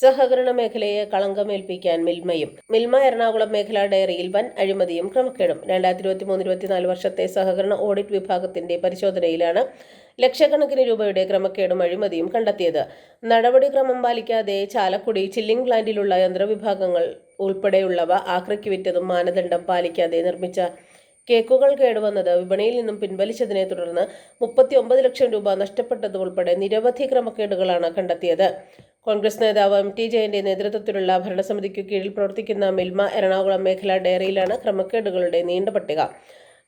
സഹകരണ മേഖലയെ കളങ്കമേൽപ്പിക്കാൻ മിൽമയും. മിൽമ എറണാകുളം മേഖലാ ഡയറിയിൽ വൻ അഴിമതിയും ക്രമക്കേടും. രണ്ടായിരത്തി ഇരുപത്തി മൂന്ന് ഇരുപത്തിനാല് വർഷത്തെ സഹകരണ ഓഡിറ്റ് വിഭാഗത്തിന്റെ പരിശോധനയിലാണ് ലക്ഷക്കണക്കിന് രൂപയുടെ ക്രമക്കേടും അഴിമതിയും കണ്ടെത്തിയത്. നടപടിക്രമം പാലിക്കാതെ ചാലക്കുടി ചില്ലിംഗ് പ്ലാന്റിലുള്ള യന്ത്രവിഭാഗങ്ങൾ ഉൾപ്പെടെയുള്ളവ ആക്രയ്ക്ക് വിറ്റതും മാനദണ്ഡം പാലിക്കാതെ നിർമ്മിച്ച കേക്കുകൾ കേടുവന്നത് വിപണിയിൽ നിന്നും പിൻവലിച്ചതിനെ തുടർന്ന് മുപ്പത്തി ഒമ്പത് ലക്ഷം രൂപ നഷ്ടപ്പെട്ടതുൾപ്പെടെ നിരവധി ക്രമക്കേടുകളാണ് കണ്ടെത്തിയത്. കോൺഗ്രസ് നേതാവ് എം ടി ജയന്റെ നേതൃത്വത്തിലുള്ള ഭരണസമിതിക്ക് കീഴിൽ പ്രവർത്തിക്കുന്ന മിൽമ എറണാകുളം മേഖലാ ഡയറിയിലാണ് ക്രമക്കേടുകളുടെ നീണ്ട പട്ടിക.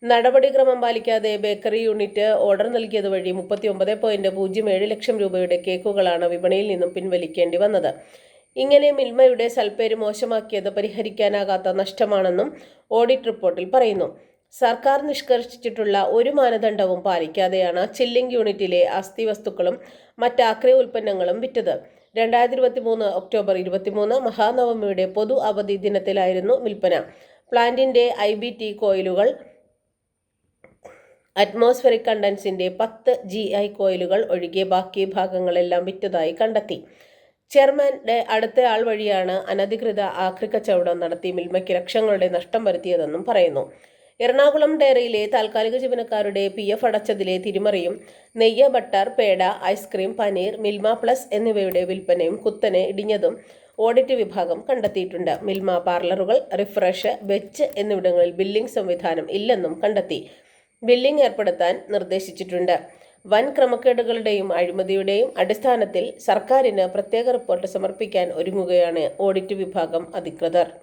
നടപടിക്രമം പാലിക്കാതെ ബേക്കറി യൂണിറ്റ് ഓർഡർ നൽകിയത് വഴി മുപ്പത്തി ഒമ്പത് പോയിന്റ് പൂജ്യം ഏഴ് ലക്ഷം രൂപയുടെ കേക്കുകളാണ് വിപണിയിൽ നിന്നും പിൻവലിക്കേണ്ടി വന്നത്. ഇങ്ങനെ മിൽമയുടെ സൽപ്പേര് മോശമാക്കിയത് പരിഹരിക്കാനാകാത്ത നഷ്ടമാണെന്നും ഓഡിറ്റ് റിപ്പോർട്ടിൽ പറയുന്നു. സർക്കാർ നിഷ്കർഷിച്ചിട്ടുള്ള ഒരു മാനദണ്ഡവും പാലിക്കാതെയാണ് ചില്ലിംഗ് യൂണിറ്റിലെ അസ്ഥി വസ്തുക്കളും മറ്റ് ആക്രി ഉൽപ്പന്നങ്ങളും വിറ്റത്. രണ്ടായിരത്തി ഇരുപത്തി മൂന്ന് ഒക്ടോബർ ഇരുപത്തിമൂന്ന് മഹാനവമിയുടെ പൊതു അവധി ദിനത്തിലായിരുന്നു വിൽപ്പന. പ്ലാന്റിന്റെ ഐ ബി ടി കോയിലുകൾ അറ്റ്മോസ്ഫെറിക് കണ്ടൻസിന്റെ പത്ത് ജി ഐ കോയിലുകൾ ഒഴികെ ബാക്കി ഭാഗങ്ങളെല്ലാം വിറ്റതായി കണ്ടെത്തി. ചെയർമാന്റെ അടുത്ത ആൾ വഴിയാണ് അനധികൃത ആക്രി കച്ചവടം നടത്തി മിൽമയ്ക്ക് ലക്ഷങ്ങളുടെ നഷ്ടം വരുത്തിയതെന്നും പറയുന്നു. എറണാകുളം ഡയറിയിലെ താൽക്കാലിക ജീവനക്കാരുടെ പി എഫ് അടച്ചതിലെ തിരിമറിയും നെയ്യ് butter peda ice cream paneer Milma plus എന്നിവയുടെ വിൽപ്പനയും കുത്തനെ ഇടിഞ്ഞതും ഓഡിറ്റ് വിഭാഗം കണ്ടെത്തിയിട്ടുണ്ട്. മിൽമ പാർലറുകൾ റിഫ്രഷ് വെച്ച് എന്നിവിടങ്ങളിൽ ബില്ലിംഗ് സംവിധാനം ഇല്ലെന്നും കണ്ടെത്തി. ബില്ലിംഗ് ഏർപ്പെടുത്താൻ നിർദ്ദേശിച്ചിട്ടുണ്ട്. വൻ ക്രമക്കേടുകളുടെയും അഴിമതിയുടെയും അടിസ്ഥാനത്തിൽ സർക്കാരിന് പ്രത്യേക റിപ്പോർട്ട് സമർപ്പിക്കാൻ ഒരുങ്ങുകയാണ് ഓഡിറ്റ് വിഭാഗം അധികൃതർ.